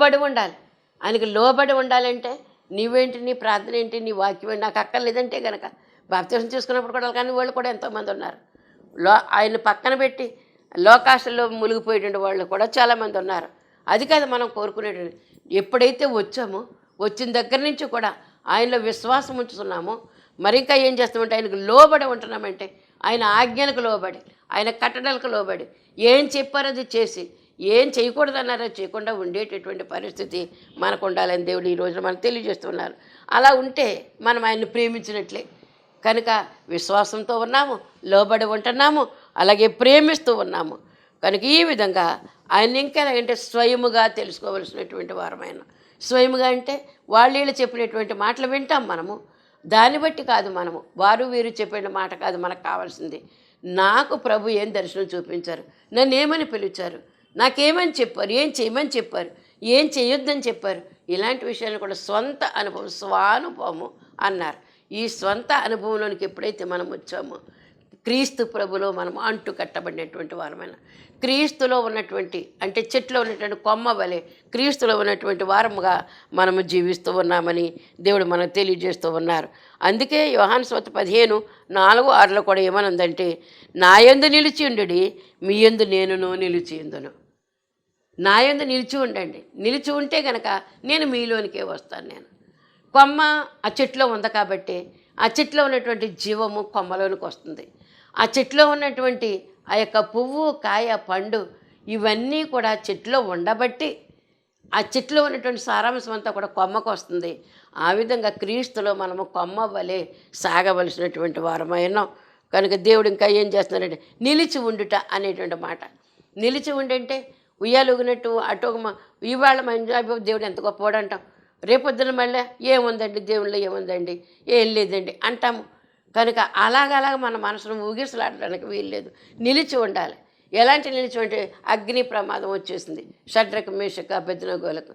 లోబడి ఉండాలి. ఆయనకి లోబడి ఉండాలంటే నీవేంటి నీ ప్రార్థన ఏంటి నీ వాక్యం నాకు అక్కర్లేదంటే కనుక బాప్తీసం తీసుకున్నప్పుడు కూడా కానీ వాళ్ళు కూడా ఎంతోమంది ఉన్నారు. లో ఆయన పక్కన పెట్టి లోకాశలో మునిగిపోయేటువంటి వాళ్ళు కూడా చాలామంది ఉన్నారు. అది కాదు మనం కోరుకునేటువంటి ఎప్పుడైతే వచ్చామో వచ్చిన దగ్గర నుంచి కూడా ఆయనలో విశ్వాసం ఉంచుతున్నామో మరి ఇంకా ఏం చేస్తామంటే ఆయనకు లోబడి ఉంటున్నామంటే ఆయన ఆజ్ఞలకు లోబడి ఆయన కట్టడలకు లోబడి ఏం చెప్పారో అది చేసి ఏం చేయకూడదన్నారో చేయకుండా ఉండేటటువంటి పరిస్థితి మనకు ఉండాలని దేవుడు ఈ రోజున మనకు తెలియజేస్తున్నారు. అలా ఉంటే మనం ఆయన్ని ప్రేమించినట్లే. కనుక విశ్వాసంతో ఉన్నాము లోబడి ఉంటున్నాము అలాగే ప్రేమిస్తూ ఉన్నాము. కనుక ఈ విధంగా ఆయన ఇంకా ఎలాగంటే స్వయముగా తెలుసుకోవలసినటువంటి వారమైన. స్వయముగా అంటే వాళ్ళు వీళ్ళు చెప్పినటువంటి మాటలు వింటాం మనము. దాన్ని బట్టి కాదు మనము. వారు వీరు చెప్పిన మాట కాదు మనకు కావాల్సింది. నాకు ప్రభు ఏం దర్శనం చూపించారు? నన్ను ఏమని పిలిచారు? నాకేమని చెప్పారు? ఏం చేయమని చెప్పారు? ఏం చేయొద్దని చెప్పారు? ఇలాంటి విషయాలు కూడా స్వంత అనుభవం స్వానుభవము అన్నారు. ఈ స్వంత అనుభవంలోనికి ఎప్పుడైతే మనం వచ్చామో క్రీస్తు ప్రభులో మనం అంటు కట్టబడినటువంటి వారమైన క్రీస్తులో ఉన్నటువంటి అంటే చెట్లో ఉన్నటువంటి కొమ్మ వలె క్రీస్తులో ఉన్నటువంటి వారముగా మనము జీవిస్తూ ఉన్నామని దేవుడు మనకు తెలియజేస్తూ ఉన్నారు. అందుకే యోహాన్ స్వత పదిహేను నాలుగు ఆరులో కూడా ఏమనుందంటే నా యందు నిలిచి ఉండుడి మీ యందు నేనును నిలిచి ఉందును. నాయందు నిలిచి ఉండండి. నిలిచి ఉంటే గనక నేను మీలోనికే వస్తాను నేను. కొమ్మ ఆ చెట్లో ఉంది కాబట్టి ఆ చెట్లో ఉన్నటువంటి జీవము కొమ్మలోనికి వస్తుంది. ఆ చెట్లో ఉన్నటువంటి ఆ యొక్క పువ్వు కాయ పండు ఇవన్నీ కూడా చెట్లో ఉండబట్టి ఆ చెట్లో ఉన్నటువంటి సారాంశం అంతా కూడా కొమ్మకు వస్తుంది. ఆ విధంగా క్రీస్తులో మనము కొమ్మ వలె సాగవలసినటువంటి వారమైనాం కనుక దేవుడు ఇంకా ఏం చేస్తున్నాడంటే నిలిచి ఉండుట అనేటువంటి మాట. నిలిచి ఉండంటే ఉయ్యాలు ఉగినట్టు అటు ఒక ఇవాళ మన దేవుడు ఎంత గొప్పవాడు అంటాం. రేపొద్దున మళ్ళీ ఏముందండి? దేవుళ్ళు ఏముందండి? ఏం లేదండి అంటాము. కనుక అలాగలాగ మన మనసును ఊగిసలాడడానికి వీల్లేదు. నిలిచి ఉండాలి. ఎలాంటి నిలిచి ఉంటే అగ్ని ప్రమాదం వచ్చేసింది. షడ్రక మేషక బెద్దనగోలకు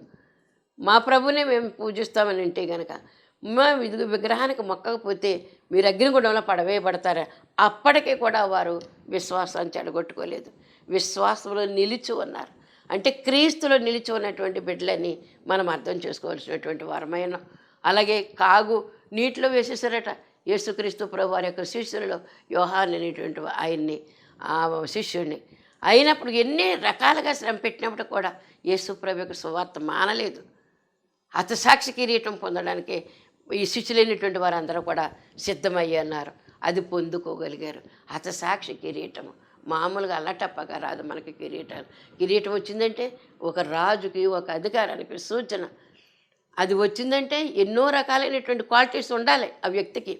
మా ప్రభునే మేము పూజిస్తామని అంటే గనక మా ఇది విగ్రహానికి మొక్కకపోతే మీరు అగ్నిగుండంలో పడవేయబడతారా అప్పటికే కూడా వారు విశ్వాసాన్ని చెడగొట్టుకోలేదు. విశ్వాసంలో నిలిచి ఉన్నారు. అంటే క్రీస్తులో నిలిచి ఉన్నటువంటి బిడ్డలని మనం అర్థం చేసుకోవాల్సినటువంటి వరమైన. అలాగే కాగు నీటిలో వేసేసారట. యేసుక్రీస్తు ప్రభు వారి యొక్క శిష్యులలో యోహాన్ అనేటువంటి ఆయన్ని ఆ శిష్యుడిని అయినప్పుడు ఎన్ని రకాలుగా శ్రమ పెట్టినప్పుడు కూడా యేసు ప్రభు యొక్క సువార్త మానలేదు. హతసాక్షి కిరీటం పొందడానికి ఈ శిష్యులైనటువంటి వారందరూ కూడా సిద్ధమయ్యన్నారు. అది పొందుకోగలిగారు. హతసాక్షి కిరీటము. మామూలుగా అల్లటప్పగా రాదు మనకి కిరీటాలు. కిరీటం వచ్చిందంటే ఒక రాజుకి ఒక అధికారానికి సూచన. అది వచ్చిందంటే ఎన్నో రకాలైనటువంటి క్వాలిటీస్ ఉండాలి ఆ వ్యక్తికి.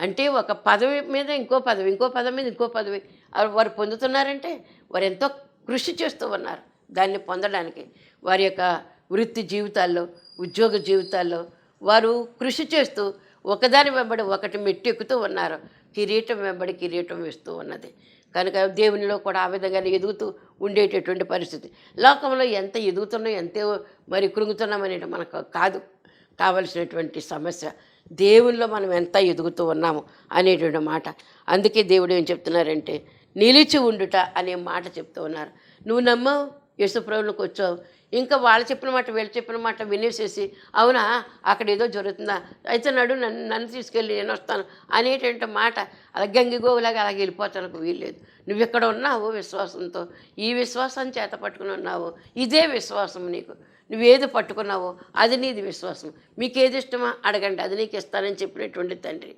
అంటే ఒక పదవి మీద ఇంకో పదవి ఇంకో పదవి మీద ఇంకో పదవి. వారు పొందుతున్నారంటే వారు ఎంతో కృషి చేస్తూ ఉన్నారు దాన్ని పొందడానికి. వారి యొక్క వృత్తి జీవితాల్లో ఉద్యోగ జీవితాల్లో వారు కృషి చేస్తూ ఒకదాని వెంబడి ఒకటి మెట్టెక్కుతూ ఉన్నారు. కిరీటం వెంబడి కిరీటం వేస్తూ ఉన్నది. కనుక దేవునిలో కూడా ఆ విధంగా ఎదుగుతూ ఉండేటటువంటి పరిస్థితి. లోకంలో ఎంత ఎదుగుతున్నాం ఎంతో మరి కృంగుతున్నామనేది మనకు కాదు. కావలసినటువంటి సమస్య దేవునిలో మనం ఎంత ఎదుగుతూ ఉన్నాము అనేటువంటి మాట. అందుకే దేవుడు ఏం చెప్తున్నారంటే నిలిచి ఉండుట అనే మాట చెప్తూ ఉన్నారు. నువ్వు నమ్మవు యేసుప్రభులకు వచ్చావు. ఇంకా వాళ్ళు చెప్పిన మాట వీళ్ళు చెప్పిన మాట వినేసేసి అవునా? అక్కడ ఏదో జరుగుతుందా? అయితే నడు నన్ను నన్ను తీసుకెళ్ళి నేను వస్తాను అనేటువంటి మాట. అలా గంగిగోవులాగా అలాగే వెళ్ళిపోతానికి వీల్లేదు. నువ్వు ఇక్కడ ఉన్నావు విశ్వాసంతో ఈ విశ్వాసం చేత పట్టుకుని ఉన్నావు ఇదే విశ్వాసం నీకు. నువ్వేది పట్టుకున్నావో అది నీది విశ్వాసం. మీకు ఏది ఇష్టమా అడగండి అది నీకు ఇస్తానని చెప్పినటువంటి తండ్రి.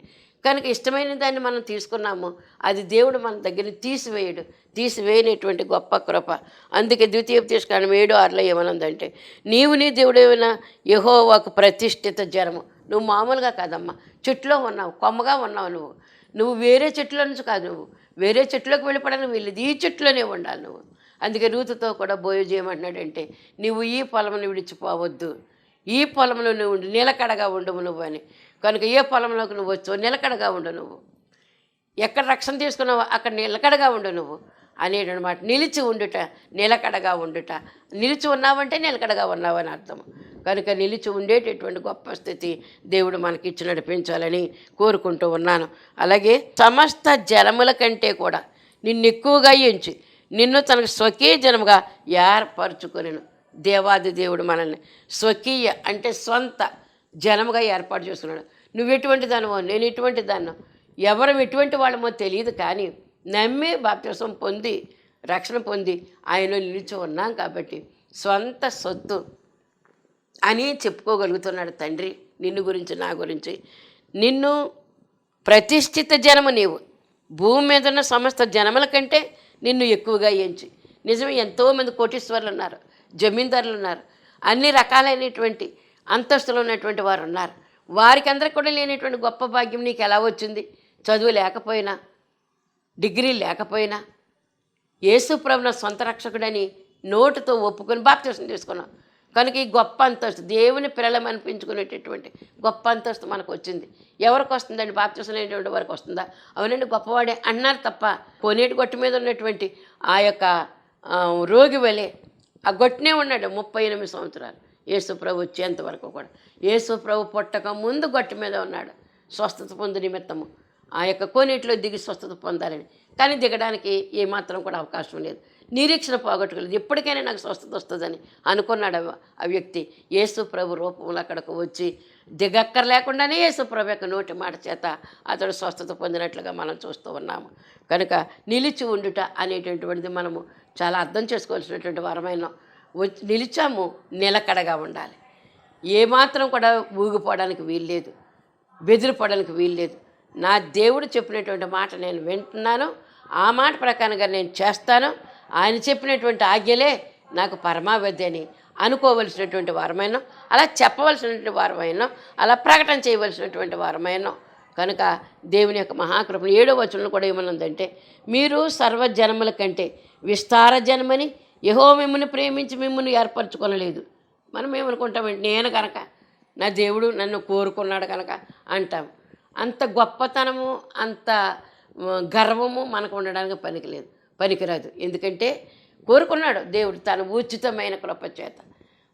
కనుక ఇష్టమైన దాన్ని మనం తీసుకున్నాము అది దేవుడు మన దగ్గర తీసివేయడు. తీసివేయనటువంటి గొప్ప కృప. అందుకే ద్వితీయోపదేశకాండం ఏడు ఆరులో ఏమనుందంటే నీవు నీ దేవుడేమైనా యహోవాకు ప్రతిష్ఠిత జనము. నువ్వు మామూలుగా కాదమ్మా. చెట్లో ఉన్నావు కొమ్మగా ఉన్నావు నువ్వు. నువ్వు వేరే చెట్ల నుంచి కాదు నువ్వు. వేరే చెట్లోకి వెళ్ళిపోవడానికి వీళ్ళది ఈ చెట్లోనే ఉండాలి నువ్వు. అందుకే రూతుతో కూడా బోయ చేయమంటున్నాడంటే నువ్వు ఈ పొలమును విడిచిపోవద్దు. ఈ పొలంలో నువ్వు నీలకడగా నిలకడగా ఉండవు నువ్వు అని. కనుక ఏ పొలంలోకి నువ్వు వచ్చావు నిలకడగా ఉండు నువ్వు. ఎక్కడ రక్షణ తీసుకున్నావో అక్కడ నిలకడగా ఉండు నువ్వు అనేటువంటి మాట నిలిచి ఉండుట నిలకడగా ఉండుట. నిలిచి ఉన్నావంటే నిలకడగా ఉన్నావని అర్థం. కనుక నిలిచి ఉండేటటువంటి గొప్ప స్థితి దేవుడు మనకి ఇచ్చి నడిపించాలని కోరుకుంటూ ఉన్నాను. అలాగే సమస్త జనముల కంటే కూడా నిన్ను ఎక్కువగా ఎంచి నిన్ను తనకు స్వకీయ జనముగా ఏర్పరచుకొనిను. దేవాది దేవుడు మనల్ని స్వకీయ అంటే సొంత జనముగా ఏర్పాటు చేసుకున్నాడు నువ్వు ఎటువంటి దానమో నేను ఎటువంటి దాన్నో. ఎవరు ఎటువంటి వాళ్ళమో తెలియదు కానీ నమ్మి బాప్తిసం పొంది రక్షణ పొంది ఆయనలో నిలిచి ఉన్నాం కాబట్టి సొంత సొత్తు అని చెప్పుకోగలుగుతున్నాడు తండ్రి. నిన్ను గురించి నా గురించి. నిన్ను ప్రతిష్ఠిత జనము నీవు. భూమి మీద ఉన్న సమస్త జనముల కంటే నిన్ను ఎక్కువగా ఎంచి. నిజమే ఎంతోమంది కోటీశ్వరులు ఉన్నారు జమీందారులు ఉన్నారు. అన్ని రకాలైనటువంటి అంతస్తులు ఉన్నటువంటి వారు ఉన్నారు వారికి అందరికి కూడా లేనటువంటి గొప్ప భాగ్యం నీకు ఎలా వచ్చింది? చదువు లేకపోయినా డిగ్రీ లేకపోయినా యేసుప్రభున సొంత రక్షకుడని నోటుతో ఒప్పుకొని బాప్తీసం తీసుకున్నాం. కనుక ఈ గొప్ప అంతస్తు దేవుని పిల్లలం అనిపించుకునేటటువంటి గొప్ప అంతస్తు మనకు వచ్చింది. ఎవరికి వస్తుందండి? బాప్తీసం లేనటువంటి వారికి వస్తుందా? అవునండి గొప్పవాడే అన్నారు తప్ప కోనేటి గొట్టు మీద ఉన్నటువంటి ఆ యొక్క రోగి వలె ఆ గొట్టునే ఉన్నాడు ముప్పై ఎనిమిది సంవత్సరాలు. యేసుప్రభు వచ్చేంతవరకు వచ్చేంత వరకు కూడా. యేసు ప్రభు పుట్టక ముందు గట్టు మీద ఉన్నాడు. స్వస్థత పొందు నిమిత్తము. ఆ యొక్క కోనేటిలో దిగి స్వస్థత పొందాలని. కానీ దిగడానికి ఏమాత్రం కూడా అవకాశం లేదు. నిరీక్షణ పోగొట్టుకోలేదు. ఎప్పటికైనా నాకు స్వస్థత వస్తుందని అనుకున్నాడు ఆ- వ్యక్తి. యేసు ప్రభు రూపంలో అక్కడికి వచ్చి దిగక్కర్ లేకుండానే యేసు ప్రభు యొక్క నోటి మాట చేత అతడు స్వస్థత పొందినట్లుగా మనం చూస్తూ ఉన్నాము. కనుక నిలిచి ఉండుట అనేటటువంటిది మనము చాలా అర్థం చేసుకోవాల్సినటువంటి వరమైన నిలిచాము నిలకడగా ఉండాలి. ఏమాత్రం కూడా ఊగిపోవడానికి వీల్లేదు బెదిరిపోవడానికి వీల్లేదు. నా దేవుడు చెప్పినటువంటి మాట నేను వింటున్నాను. ఆ మాట ప్రకారంగా నేను చేస్తాను. ఆయన చెప్పినటువంటి ఆజ్ఞలే నాకు పరమావధి అని అనుకోవలసినటువంటి వారమైనా అలా చెప్పవలసినటువంటి వారమైనా అలా ప్రకటన చేయవలసినటువంటి వారమైనా. కనుక దేవుని యొక్క మహాకృపణ ఏడో వచనం కూడా ఏమనుందంటే మీరు సర్వజనముల కంటే విస్తార జన్మని యహో మిమ్మల్ని ప్రేమించి మిమ్మల్ని ఏర్పరచుకొనలేదు. మనం ఏమనుకుంటామండి నేను కనుక నా దేవుడు నన్ను కోరుకున్నాడు కనుక అంటాం. అంత గొప్పతనము అంత గర్వము మనకు ఉండడానికి పనికిలేదు పనికిరాదు. ఎందుకంటే కోరుకున్నాడు దేవుడు తన ఉచితమైన కృపచేత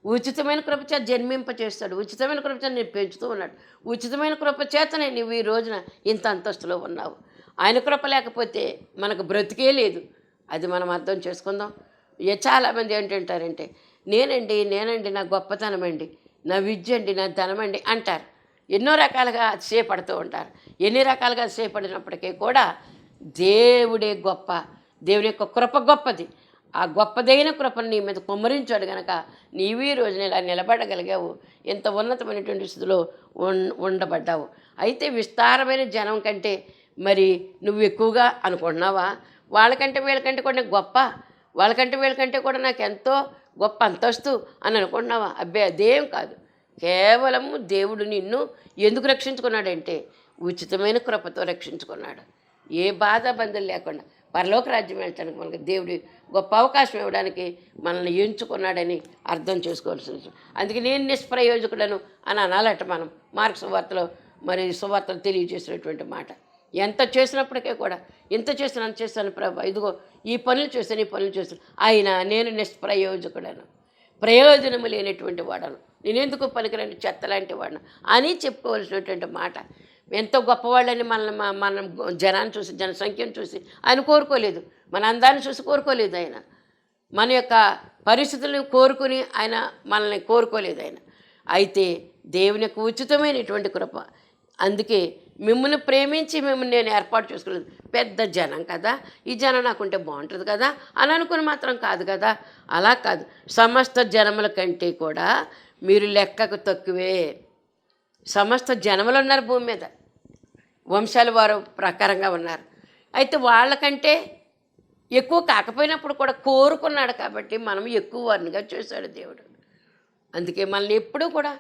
ఉచితమైన కృపచేత జన్మింప చేస్తాడు ఉచితమైన కృపచేత నేను పెంచుతూ ఉన్నాడు. ఉచితమైన కృపచేతనే నువ్వు ఈ రోజున ఇంత అంతస్తులో ఉన్నావు. ఆయన కృప లేకపోతే మనకు బ్రతికే లేదు. అది మనం అర్థం చేసుకుందాం. చాలామంది ఏంటంటారంటే నేనండి నేనండి నా గొప్పతనం అండి నా విద్య అండి నా ధనం అండి అంటారు. ఎన్నో రకాలుగా సేపడుతూ ఉంటారు. ఎన్ని రకాలుగా సేపడినప్పటికీ కూడా దేవుడే గొప్ప దేవుని యొక్క కృప గొప్పది. ఆ గొప్పదైన కృపను నీ మీద కుమ్మరించాడు గనక నీవు ఈ రోజున ఇలా నిలబడగలిగావు ఇంత ఉన్నతమైనటువంటి స్థితిలో ఉన్- ఉండబడ్డావు. అయితే విస్తారమైన జనం కంటే మరి నువ్వు ఎక్కువగా అనుకుంటున్నావా? వాళ్ళకంటే వీళ్ళకంటే కొన్ని గొప్ప వాళ్ళకంటే వీళ్ళకంటే కూడా నాకు ఎంతో గొప్ప అంతస్తు అని అనుకుంటున్నావా? అబ్బే అదేం కాదు. కేవలము దేవుడు నిన్ను ఎందుకు రక్షించుకున్నాడంటే ఉచితమైన కృపతో రక్షించుకున్నాడు. ఏ బాధ బంధులు లేకుండా పరలోక రాజ్యం వెళ్ళటానికి మనకి దేవుడి గొప్ప అవకాశం ఇవ్వడానికి మనల్ని ఎంచుకున్నాడని అర్థం చేసుకోవాల్సి అందుకే నేను నిష్ప్రయోజకుడను అని అనాలట మనం. మార్క్స్ వార్తలో మరి సువార్తలు తెలియజేసినటువంటి మాట. ఎంత చేసినప్పటికీ కూడా ఇంత చేసిన అంత చేశాను ప్రభా. ఇదిగో ఈ పనులు చేశాను ఈ పనులు చేశాను అయినా నేను నిష్ప్రయోజకుడను. ప్రయోజనము లేనటువంటి వాడను. నేనెందుకు పనికిరాని చెత్త లాంటి వాడను? అని చెప్పుకోవాల్సినటువంటి మాట. ఎంతో గొప్పవాళ్ళని మనల్ని మనం జనాన్ని చూసి జనసంఖ్యను చూసి ఆయన కోరుకోలేదు. మన అందాన్ని చూసి కోరుకోలేదు ఆయన. మన యొక్క పరిస్థితులను కోరుకుని ఆయన మనల్ని కోరుకోలేదు ఆయన. అయితే దేవుని యొక్క ఉచితమైనటువంటి కృప. అందుకే మిమ్మల్ని ప్రేమించి మిమ్మల్ని నేను ఏర్పాటు చేసుకోలేదు పెద్ద జనం కదా. ఈ జనం నాకుంటే బాగుంటుంది కదా అని అనుకుని మాత్రం కాదు కదా. అలా కాదు. సమస్త జనముల కంటే కూడా మీరు లెక్కకు తక్కువే. సమస్త జనములు ఉన్నారు భూమి మీద. వంశాల వారు ప్రకారంగా ఉన్నారు. అయితే వాళ్ళకంటే ఎక్కువ కాకపోయినప్పుడు కూడా కోరుకున్నాడు కాబట్టి మనం ఎక్కువ వారినిగా చూశాడు దేవుడు. అందుకే మనల్ని ఎప్పుడూ కూడా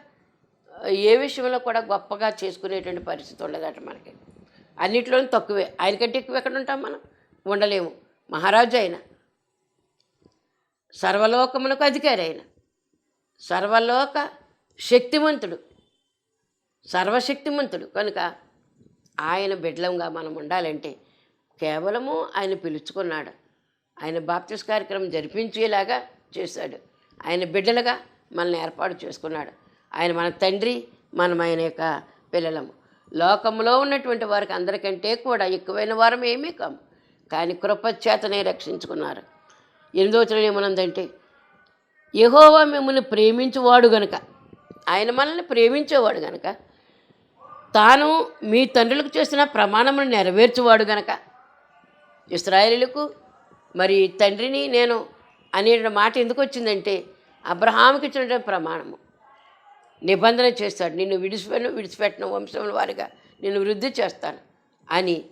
ఏ విషయంలో కూడా గొప్పగా చేసుకునేటువంటి పరిస్థితి ఉండదట మనకి. అన్నిట్లోనూ తక్కువే. ఆయనకంటే ఎక్కువ ఎక్కడ ఉంటాం మనం? ఉండలేము. మహారాజు అయిన. సర్వలోకమునకు అధికారి అయిన సర్వలోక శక్తివంతుడు సర్వశక్తిమంతుడు. కనుక ఆయన బిడ్డలంగా మనం ఉండాలంటే కేవలము ఆయన పిలుచుకున్నాడు. ఆయన బాప్తిస్ కార్యక్రమం జరిపించేలాగా చేశాడు. ఆయన బిడ్డలుగా మనల్ని ఏర్పాటు చేసుకున్నాడు. ఆయన మన తండ్రి మనం ఆయన యొక్క పిల్లలము. లోకంలో ఉన్నటువంటి వారికి అందరికంటే కూడా ఎక్కువైన వారం ఏమీ కాము కానీ కృపచేతనే రక్షించుకున్నారు. ఎనిమిదో వచనం ఏమనుందంటే యహోవా మిమ్మల్ని ప్రేమించువాడు గనుక ఆయన మనల్ని ప్రేమించేవాడు గనుక తాను మీ తండ్రులకు చేసిన ప్రమాణమును నెరవేర్చువాడు గనక ఇస్రాయేలీలకు మరి తండ్రిని నేను అనే మాట ఎందుకు వచ్చిందంటే అబ్రహాంకి ఇచ్చిన ప్రమాణము. నిబంధన చేస్తాడు. నిన్ను విడిచిపెను విడిచిపెట్టిన వంశముల వారిగా నిన్ను వృద్ధి చేస్తాను అని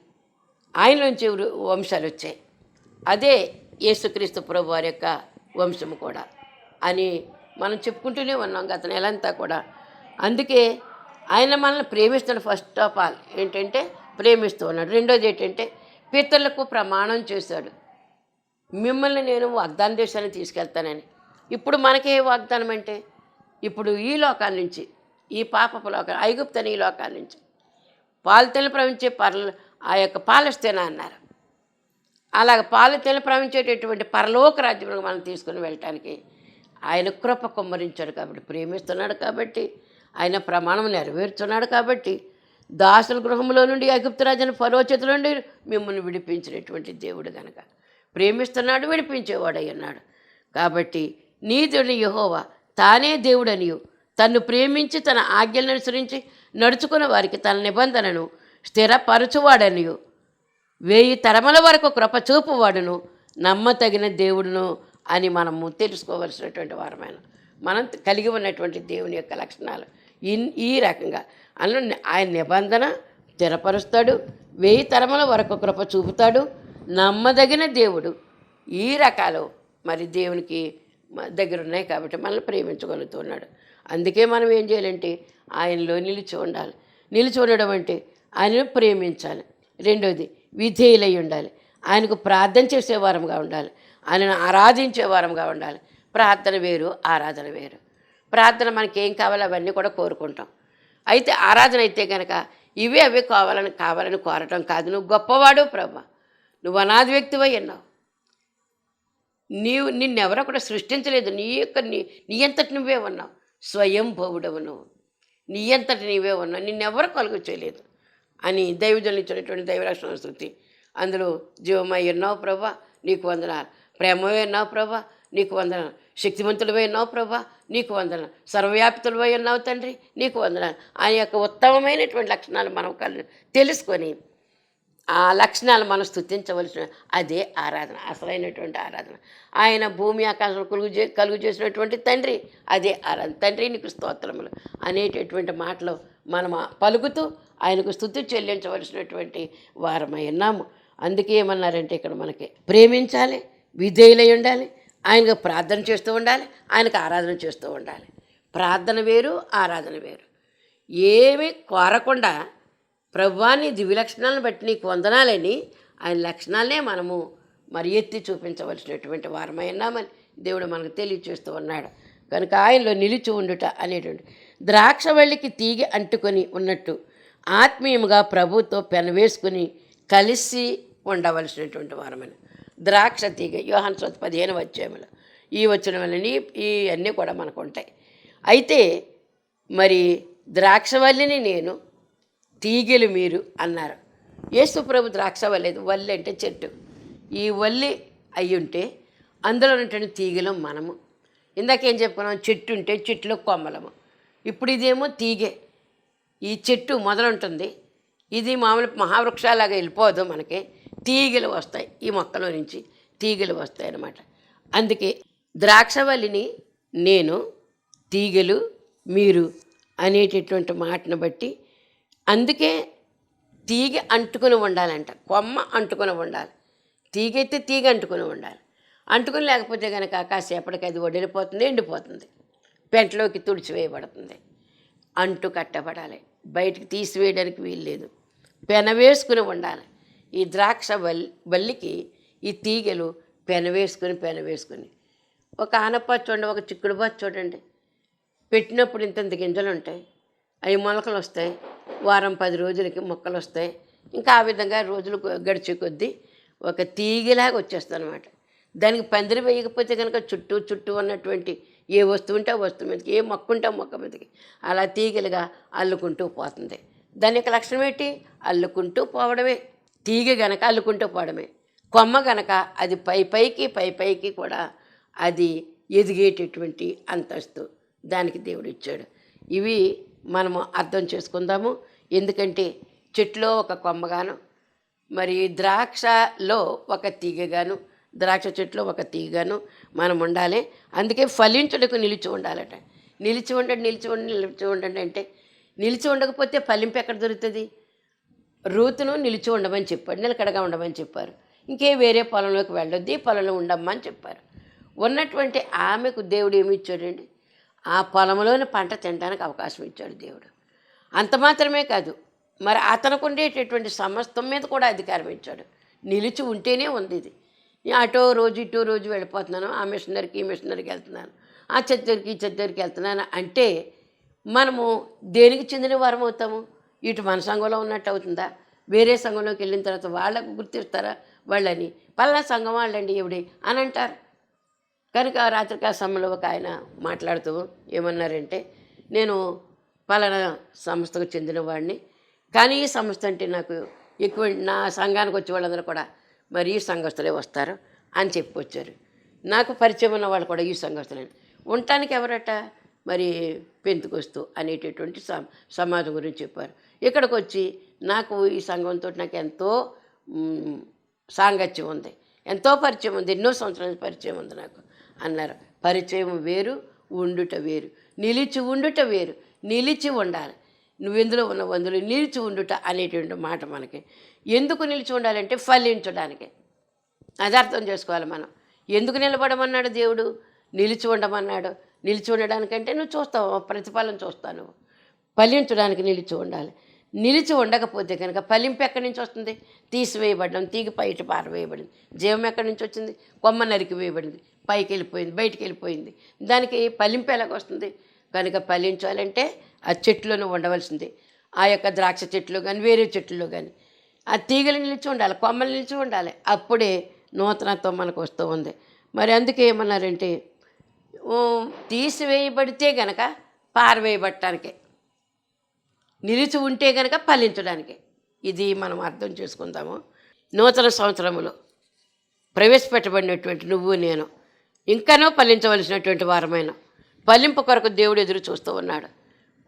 ఆయనలోంచి వృ- వంశాలు వచ్చాయి. అదే యేసుక్రీస్తు ప్రభు వారి యొక్క వంశము కూడా అని మనం చెప్పుకుంటూనే ఉన్నాం గత నెలంతా కూడా. అందుకే ఆయన మనల్ని ప్రేమిస్తున్నాడు ఫస్ట్ ఆఫ్ ఆల్. ఏంటంటే ప్రేమిస్తూ ఉన్నాడు. రెండోది ఏంటంటే పితరులకు ప్రమాణం చేశాడు. మిమ్మల్ని నేను వాగ్దాన దేశానికి తీసుకెళ్తానని. ఇప్పుడు మనకే వాగ్దానం అంటే ఇప్పుడు ఈ లోకాల నుంచి ఈ పాపపు లోకాల ఐగుప్తని ఈ లోకాల నుంచి పాలతెలు ప్రవహించే పర్ల ఆ యొక్క పాలస్తేనా అన్నారు. అలాగ పాలతెలు ప్రవహించేటటువంటి పరలోక రాజ్యంలో మనం తీసుకుని వెళ్ళటానికి ఆయన కృప కుమ్మరించాడు కాబట్టి ప్రేమిస్తున్నాడు కాబట్టి ఆయన ప్రమాణం నెరవేర్చున్నాడు కాబట్టి దాసుల గృహంలో నుండి అగుప్తరాజుని ఫరో నుండి మిమ్మల్ని విడిపించినటువంటి దేవుడు కనుక ప్రేమిస్తున్నాడు విడిపించేవాడై ఉన్నాడు. కాబట్టి నీతుని యహోవా తానే దేవుడనియు. తన్ను ప్రేమించి తన ఆజ్ఞలను అనుసరించి నడుచుకున్న వారికి తన నిబంధనను స్థిరపరచువాడనియు. వేయి తరమల వరకు కృప చూపువాడును నమ్మతగిన దేవుడును అని మనము తెలుసుకోవలసినటువంటి వారమైన. మనం కలిగి ఉన్నటువంటి దేవుని యొక్క లక్షణాలు ఇన్ ఈ రకంగా. అందులో ఆయన నిబంధన స్థిరపరుస్తాడు వెయ్యి తరముల వరకు కృప చూపుతాడు నమ్మదగిన దేవుడు. ఈ రకాలు మరి దేవునికి దగ్గర ఉన్నాయి కాబట్టి మనల్ని ప్రేమించగలుగుతున్నాడు. అందుకే మనం ఏం చేయాలంటే ఆయనలో నిలిచి ఉండాలి. నిలిచి ఉండడం అంటే ఆయనను ప్రేమించాలి. రెండోది విధేయులై ఉండాలి. ఆయనకు ప్రార్థన చేసే వారంగా ఉండాలి. ఆయనను ఆరాధించే వారంగా ఉండాలి. ప్రార్థన వేరు ఆరాధన వేరు. ప్రార్థన మనకి ఏం కావాలో అవన్నీ కూడా కోరుకుంటాం. అయితే ఆరాధన అయితే కనుక ఇవే అవే కావాలని కావాలని కోరటం కాదు. నువ్వు గొప్పవాడు ప్రభా. నువ్వు అనాది వ్యక్తివై ఉన్నావు. నీవు నిన్నెవరో కూడా సృష్టించలేదు. నీ యొక్క నీ నీ అంతటి నువ్వే ఉన్నావు. స్వయం భవుడవు నువ్వు నీ అంతటి నీవే ఉన్నావు. నిన్నెవరు కలుగు చేయలేదు. అని దైవజనులు ఇచ్చినటువంటి దైవరక్షణ స్థుతి. అందులో జీవమై ఉన్నావు ప్రభా నీకు వందనాలు. ప్రేమవే ఉన్నావు ప్రభా నీకు వందనాలు. శక్తివంతులవై ఉన్నావు ప్రభా నీకు వందనాలు. సర్వవ్యాప్తులవై ఉన్నావు తండ్రి నీకు వందనాలు. ఆ యొక్క ఉత్తమమైనటువంటి లక్షణాలు మనం కలు తెలుసుకొని ఆ లక్షణాలు మనం స్థుతించవలసిన అదే ఆరాధన అసలైనటువంటి ఆరాధన. ఆయన భూమి ఆకాశం కలుగు చే కలుగు చేసినటువంటి తండ్రి అదే ఆరాధన. తండ్రి నీకు స్తోత్రములు అనేటటువంటి మాటలు మనం పలుకుతూ ఆయనకు స్థుతి చెల్లించవలసినటువంటి వారమై ఉన్నాము. అందుకే ఏమన్నారంటే ఇక్కడ మనకి ప్రేమించాలి విధేయులై ఉండాలి ఆయనకు ప్రార్థన చేస్తూ ఉండాలి ఆయనకు ఆరాధన చేస్తూ ఉండాలి. ప్రార్థన వేరు ఆరాధన వేరు. ఏమీ కోరకుండా ప్రభువాన్ని దివ్య లక్షణాలను బట్టి నీకు వందనాలని ఆయన లక్షణాలనే మనము మరి ఎత్తి చూపించవలసినటువంటి వారమై ఉన్నామని దేవుడు మనకు తెలియచేస్తూ ఉన్నాడు. కనుక ఆయనలో నిలిచి ఉండుట అనేటువంటి ద్రాక్షవల్లికి తీగి అంటుకొని ఉన్నట్టు ఆత్మీయముగా ప్రభుతో పెనవేసుకుని కలిసి ఉండవలసినటువంటి వారమని. ద్రాక్ష తీగ యోహన్ స్వత్ పదిహేను వచ్చేములు ఈ వచ్చిన వలని ఇవన్నీ కూడా మనకు ఉంటాయి. అయితే మరి ద్రాక్షవల్లిని నేను తీగెలు మీరు అన్నారు. యేసు ప్రభు ద్రాక్ష వల్లేదు వల్లి అంటే చెట్టు. ఈ వల్లి అయ్యుంటే అందులో ఉన్నటువంటి తీగలు మనము. ఇందాకేం చెప్పుకున్నాం? చెట్టు ఉంటే చెట్టులో కొమ్మలము. ఇప్పుడు ఇదేమో తీగే. ఈ చెట్టు మొదలుంటుంది. ఇది మామూలు మహావృక్షాలాగా వెళ్ళిపోదు మనకి. తీగలు వస్తాయి ఈ మొక్కలో నుంచి. తీగలు వస్తాయి అన్నమాట. అందుకే ద్రాక్షవల్లిని నేను తీగలు మీరు అనేటటువంటి మాటను బట్టి అందుకే తీగ అంటుకుని ఉండాలంట కొమ్మ అంటుకుని ఉండాలి. తీగ అయితే తీగ అంటుకుని ఉండాలి. అంటుకుని లేకపోతే కనుక కాసేపటికి అది వడిలిపోతుంది ఎండిపోతుంది. పెంటలోకి తుడిచివేయబడుతుంది. అంటు కట్టబడాలి. బయటికి తీసివేయడానికి వీల్లేదు పెన వేసుకుని ఉండాలి. ఈ ద్రాక్ష బల్లి బల్లికి ఈ తీగలు పెన వేసుకుని పెన వేసుకుని. ఒక ఆనపచ్చ చూడండి ఒక చిక్కుడు చూడండి. పెట్టినప్పుడు ఇంత గింజలు ఉంటాయి అవి మొలకలు వస్తాయి వారం పది రోజులకి మొక్కలు వస్తాయి ఇంకా ఆ విధంగా రోజులు గడిచే కొద్దీ ఒక తీగలాగా వచ్చేస్తుంది అనమాట దానికి పందిరి వేయకపోతే కనుక చుట్టూ చుట్టూ ఉన్నటువంటి ఏ వస్తువు ఉంటే ఆ వస్తువు మీదకి ఏ మొక్క ఉంటే మొక్క మీదకి అలా తీగలుగా అల్లుకుంటూ పోతుంది. దాని యొక్క లక్షణం ఏంటి? అల్లుకుంటూ పోవడమే. తీగ గనక అల్లుకుంటూ పోవడమే. కొమ్మ గనక అది పై పైకి పై పైకి కూడా అది ఎదిగేటటువంటి అంతస్తు దానికి దేవుడు ఇచ్చాడు ఇవి మనము అర్థం చేసుకుందాము. ఎందుకంటే చెట్లో ఒక కొమ్మగాను మరి ద్రాక్షలో ఒక తీగగాను ద్రాక్ష చెట్లో ఒక తీగగాను మనం ఉండాలి. అందుకే ఫలించుటకు నిలిచి ఉండాలట. నిలిచి ఉండండి నిలిచి ఉండండి నిలిచి ఉండండి అంటే నిలిచి ఉండకపోతే ఫలింపు ఎక్కడ దొరుకుతుంది? రూతును నిలిచి ఉండమని చెప్పాడు నిలకడగా ఉండమని చెప్పారు. ఇంకే వేరే పొలంలోకి వెళ్ళొద్ది పొలంలో ఉండమ్మని చెప్పారు. ఉన్నటువంటి ఆమెకు దేవుడు ఏమి ఇచ్చాడండి? ఆ పొలంలోని పంట తినడానికి అవకాశం ఇచ్చాడు దేవుడు. అంత మాత్రమే కాదు మరి అతనికి ఉండేటటువంటి సమస్తం మీద కూడా అధికారం ఇచ్చాడు. నిలిచి ఉంటేనే ఉంది ఇది. అటో రోజు ఇటో రోజు వెళ్ళిపోతున్నాను ఆ మిషనరీకి ఈ మిషనరీకి వెళ్తున్నాను ఆ చెద్దరికి ఈ చెద్దరికి వెళ్తున్నాను అంటే మనము దేనికి చెందిన వారం అవుతాము? ఇటు మన సంఘంలో ఉన్నట్టు అవుతుందా? వేరే సంఘంలోకి వెళ్ళిన తర్వాత వాళ్ళకు గుర్తిస్తారా? వాళ్ళని పలానా సంఘం వాళ్ళండి ఎవడి? అని అంటారు. కనుక రాత్రికాల సమయంలో ఒక ఆయన మాట్లాడుతూ ఏమన్నారంటే నేను పలానా సంస్థకు చెందినవాడిని. కానీ ఈ సంస్థ అంటే నాకు ఎక్కువ నా సంఘానికి వచ్చే వాళ్ళందరూ కూడా మరి ఈ సంఘస్థులే వస్తారు అని చెప్పి వచ్చారు నాకు పరిచయం ఉన్న వాళ్ళు కూడా ఈ సంఘస్థులే. ఉండటానికి ఎవరట? మరి పెంతుకొస్తూ అనేటటువంటి సమాజం గురించి చెప్పారు. ఇక్కడికి వచ్చి నాకు ఈ సంఘంతో నాకు ఎంతో సాంగత్యం ఉంది. ఎంతో పరిచయం ఉంది. ఎన్నో సంవత్సరాల పరిచయం ఉంది నాకు. అన్నారు. పరిచయం వేరు ఉండుట వేరు. నిలిచి ఉండుట వేరు. నిలిచి ఉండాలి. నువ్వు ఎందులో ఉన్న వందులు నిలిచి ఉండుట అనేటువంటి మాట మనకి. ఎందుకు నిలిచి ఉండాలంటే ఫలించడానికి. అది అర్థం చేసుకోవాలి మనం. ఎందుకు నిలబడమన్నాడు దేవుడు? నిలిచి ఉండమన్నాడు. నిలిచి ఉండడానికంటే నువ్వు చూస్తావు ప్రతిఫలం చూస్తావు నువ్వు. ఫలించడానికి నిలిచి ఉండాలి. నిలిచి ఉండకపోతే కనుక ఫలింపు ఎక్కడి నుంచి వస్తుంది? తీసివేయబడడం తీగ పైట పారవేయబడింది. జీవం ఎక్కడి నుంచి వచ్చింది? కొమ్మ నరికి వేయబడింది. పైకి వెళ్ళిపోయింది బయటికి వెళ్ళిపోయింది దానికి ఫలింపు ఎలాగొస్తుంది కనుక పలించాలంటే ఆ చెట్లోనే ఉండవలసింది. ఆ యొక్క ద్రాక్ష చెట్లు కానీ వేరే చెట్లు కానీ ఆ తీగలు నిలిచి ఉండాలి కొమ్మలు నిలిచి ఉండాలి. అప్పుడే నూతనత్వం మనకు వస్తూ ఉంది. మరి అందుకే ఏమన్నారంటే తీసివేయబడితే గనక పారవేయబట్టడానికి నిలిచి ఉంటే గనక ఫలించడానికి ఇది మనం అర్థం చేసుకుందాము. నూతన సంవత్సరములో ప్రవేశపెట్టబడినటువంటి నువ్వు నేను ఇంకనూ ఫలించవలసినటువంటి వారమైన ఫలింపు కొరకు దేవుడు ఎదురు చూస్తూ ఉన్నాడు.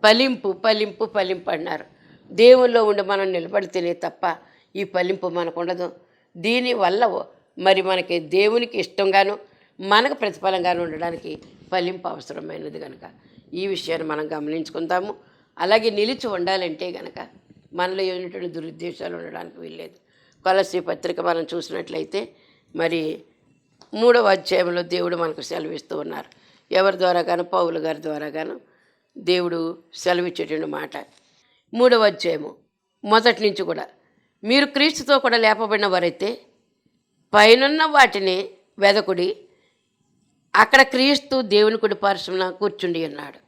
ఫలింపు ఫలింపు ఫలింపు అన్నారు. దేవుల్లో ఉండి మనం నిలబడితేనే తప్ప ఈ ఫలింపు మనకు ఉండదు దీనివల్ల మరి మనకి దేవునికి ఇష్టంగాను మనకు ప్రతిఫలంగాను ఉండడానికి ఫలింపు అవసరమైనది కనుక ఈ విషయాన్ని మనం గమనించుకుందాము. అలాగే నిలిచి ఉండాలంటే గనక మనలో ఏమైనటువంటి దురుద్దేశాలు ఉండడానికి వీల్లేదు. కొలసి పత్రిక మనం చూసినట్లయితే మరి మూడవ అధ్యాయంలో దేవుడు మనకు సెలవిస్తూ ఉన్నారు. ఎవరి ద్వారా గాను? పౌలు గారి ద్వారా గాను దేవుడు సెలవిచ్చేటువంటి మాట. మూడవ అధ్యాయము. మొదటి నుంచి కూడా మీరు క్రీస్తుతో కూడా లేపబడిన వారైతే పైనున్న వాటిని వెదకుడి అక్కడ క్రీస్తు దేవుని కుడి పార్శ్వన కూర్చుండి ఉన్నాడు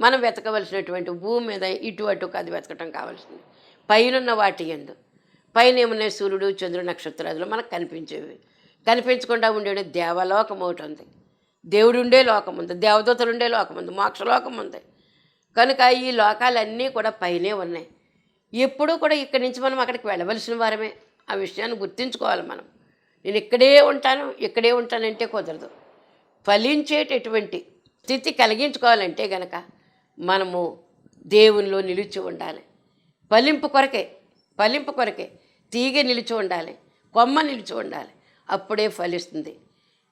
మనం వెతకవలసినటువంటి భూమి మీద ఇటు అటు కాదు వెతకటం కావాల్సింది. పైనున్న వాటి ఎందు. పైన ఏమున్నాయి సూర్యుడు చంద్రుడు నక్షత్రాదులు మనకు కనిపించేవి. కనిపించకుండా ఉండే దేవలోకం ఒకటి ఉంది. దేవుడు ఉండే లోకం ఉంది దేవదూతలు ఉండే లోకం ఉంది మోక్షలోకం ఉంది. కనుక ఈ లోకాలన్నీ కూడా పైనే ఉన్నాయి. ఎప్పుడూ కూడా ఇక్కడి నుంచి మనం అక్కడికి వెళ్ళవలసిన వారమే. ఆ విషయాన్ని గుర్తుంచుకోవాలి మనం. నేను ఇక్కడే ఉంటాను ఇక్కడే ఉంటానంటే కుదరదు. ఫలించేటటువంటి స్థితి కలిగించుకోవాలంటే గనక మనము దేవునిలో నిలిచి ఉండాలి. ఫలింపు కొరకే ఫలింపు కొరకే తీగ నిలిచి ఉండాలి కొమ్మ నిలిచి ఉండాలి. అప్పుడే ఫలిస్తుంది.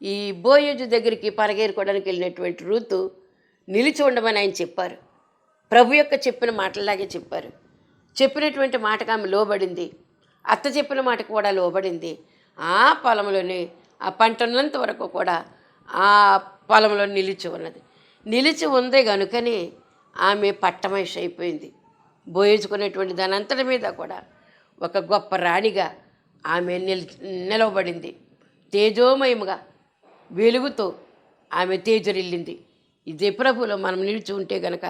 ఈ బోయోజు దగ్గరికి పరగేరుకోవడానికి వెళ్ళినటువంటి రూతు నిలిచి ఉండమని ఆయన చెప్పారు. ప్రభు యొక్క చెప్పిన మాటలాగే చెప్పారు. చెప్పినటువంటి మాటకు ఆమె లోబడింది. అత్త చెప్పిన మాట కూడా లోబడింది. ఆ పొలంలోనే ఆ పంట ఉన్నంత వరకు కూడా ఆ పొలంలో నిలిచి ఉన్నది. నిలిచి ఉంది కనుకనే ఆమె పట్టమహిష అయిపోయింది. బోయించుకునేటువంటి దానంతటి మీద కూడా ఒక గొప్ప రాణిగా ఆమె నిల్ నిలవబడింది. తేజోమయముగా వెలుగుతో ఆమె తేజరిల్లింది. ఇదే ప్రభులో మనం నిలిచి ఉంటే గనక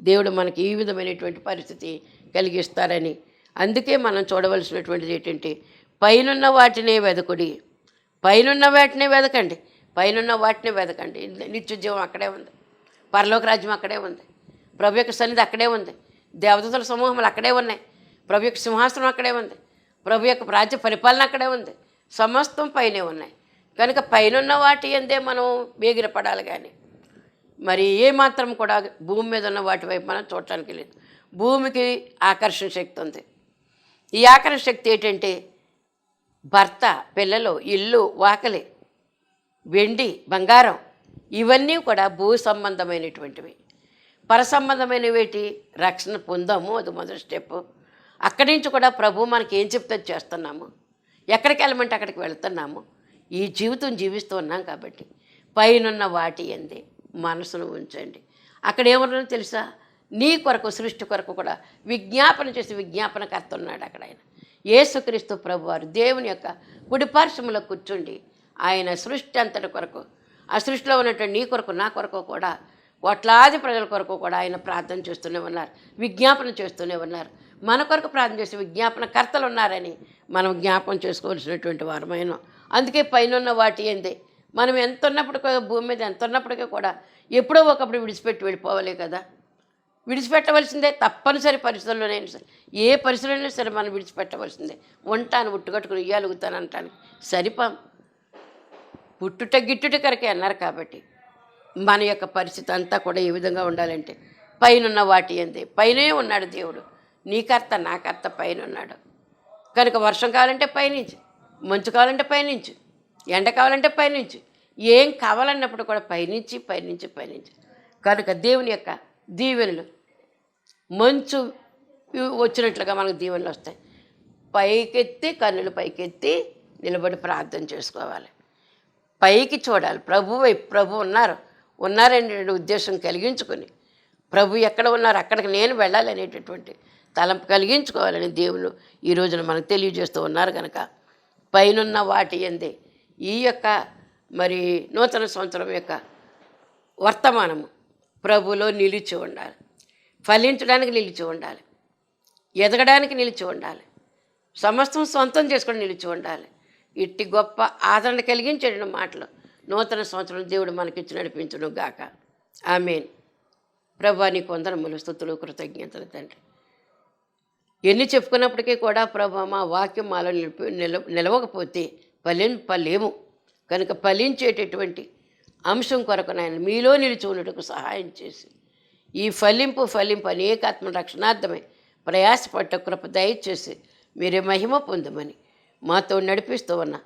దేవుడు మనకి ఈ విధమైనటువంటి పరిస్థితి కలిగిస్తారని. అందుకే మనం చూడవలసినటువంటిది ఏంటంటే పైనున్న వాటినే వెదకుడి. పైనున్న వాటినే వెదకండి. పైనున్న వాటినే వెదకండి. నిత్యోద్యోగం అక్కడే ఉంది. పరలోక రాజ్యం అక్కడే ఉంది. ప్రభు యొక్క సన్నిధి అక్కడే ఉంది. దేవతల సమూహములు అక్కడే ఉన్నాయి. ప్రభు యొక్క సింహాసనం అక్కడే ఉంది. ప్రభు యొక్క రాజ్య పరిపాలన అక్కడే ఉంది. సమస్తం పైనే ఉన్నాయి. కనుక పైనున్న వాటి అందే మనం వేగిరపడాలి కానీ మరి ఏమాత్రం కూడా భూమి మీద ఉన్న వాటి వైపు మనం చూడటానికి లేదు. భూమికి ఆకర్షణ శక్తి ఉంది. ఈ ఆకర్షణ శక్తి ఏంటంటే భర్త పిల్లలు ఇల్లు వాకలి వెండి బంగారం ఇవన్నీ కూడా భూ సంబంధమైనటువంటివి. పర సంబంధమైనవేటి రక్షణ పొందాము అది మొదటి స్టెప్. అక్కడి నుంచి కూడా ప్రభు మనకి ఏం చెప్తే చేస్తున్నాము? ఎక్కడికి వెళ్ళమంటే అక్కడికి వెళ్తున్నాము. ఈ జీవితం జీవిస్తూ ఉన్నాం కాబట్టి పైనున్న వాటి అంది మనసును ఉంచండి. అక్కడ ఏమన్నా తెలుసా? నీ కొరకు సృష్టి కొరకు కూడా విజ్ఞాపన చేసి విజ్ఞాపనకర్త ఉన్నాడు అక్కడ ఆయన. యేసుక్రీస్తు ప్రభువారు దేవుని యొక్క గుడి పార్శ్వములో కూర్చుండి ఆయన సృష్టి అంతటి కొరకు ఆ సృష్టిలో ఉన్నటువంటి నీ కొరకు నా కొరకు కూడా కోట్లాది ప్రజల కొరకు కూడా ఆయన ప్రార్థన చేస్తూనే ఉన్నారు విజ్ఞాపన చేస్తూనే ఉన్నారు. మన కొరకు ప్రార్థన చేసే విజ్ఞాపన కర్తలు ఉన్నారని మనం జ్ఞాపకం చేసుకోవాల్సినటువంటి వారమైన అందుకే పైన వాటి ఏంది మనం ఎంత ఉన్నప్పుడు భూమి మీద ఎంత ఉన్నప్పటికీ కూడా ఎప్పుడో ఒకప్పుడు విడిచిపెట్టి వెళ్ళిపోవాలి కదా. విడిచిపెట్టవలసిందే తప్పనిసరి పరిస్థితుల్లోనైనా సరే. ఏ పరిస్థితుల్లోనైనా సరే మనం విడిచిపెట్టవలసిందే. ఉంటాను ఉట్టుకట్టుకుని ఇయ్యాలుగుతాను అంటాను సరిపాం. పుట్టుట గిట్టుట కరకే అన్నారు కాబట్టి మన యొక్క పరిస్థితి అంతా కూడా ఏ విధంగా ఉండాలంటే పైనున్న వాటి ఏంది పైనే ఉన్నాడు దేవుడు. నీ కర్త నా కర్త పైన ఉన్నాడు కనుక వర్షం కావాలంటే పైనుంచి మంచు కావాలంటే పైనుంచి ఎండ కావాలంటే పైనుంచి ఏం కావాలన్నప్పుడు కూడా పైనుంచి పైనుంచి పైనుంచి. కనుక దేవుని యొక్క దీవెనలు మంచు వచ్చినట్లుగా మనకు దీవెనలు వస్తాయి. పైకెత్తి కన్నులు పైకెత్తి నిలబడి ప్రార్థన చేసుకోవాలి. పైకి చూడాలి. ప్రభు ప్రభు ఉన్నారు. ఉన్నారనే ఉద్దేశం కలిగించుకొని ప్రభు ఎక్కడ ఉన్నారు? అక్కడికి నేను వెళ్ళాలి అనేటటువంటి తలంపు కలిగించుకోవాలని దేవుడు ఈ రోజున మనకు తెలియజేస్తూ ఉన్నారు కనుక పైనున్న వాటి ఎందే ఈ యొక్క మరి నూతన సంవత్సరం యొక్క వర్తమానము. ప్రభులో నిలిచి ఉండాలి. ఫలించడానికి నిలిచి ఉండాలి. ఎదగడానికి నిలిచి ఉండాలి. సమస్తం సొంతం చేసుకొని నిలిచి ఉండాలి. ఇట్టి గొప్ప ఆదరణ కలిగించడం మాటలు నూతన సంవత్సరం దేవుడు మనకిచ్చి నడిపించడం గాక ఆమెన్. ప్రభా నీ కొందరములు స్థుతులు కృతజ్ఞతలు తండ్రి. ఎన్ని చెప్పుకున్నప్పటికీ కూడా ప్రభు మా వాక్యం మాలో నిలిపి నిల నిలవకపోతే ఫలిం ఫలేము. కనుక ఫలించేటటువంటి అంశం కొరకు నాయన మీలో నిలిచి ఉండటకు సహాయం చేసి ఈ ఫలింపు ఫలింపు అనేకాత్మ రక్షణార్థమే ప్రయాసపడ్డ కృప దయచేసి మీరే మహిమ పొందమని మాతో నడిపిస్తూ ఉన్న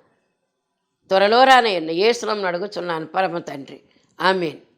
త్వరలో రానయ్యన్న ఏ శ్రమను అడుగుచున్నాను పరమ తండ్రి. ఆమెను.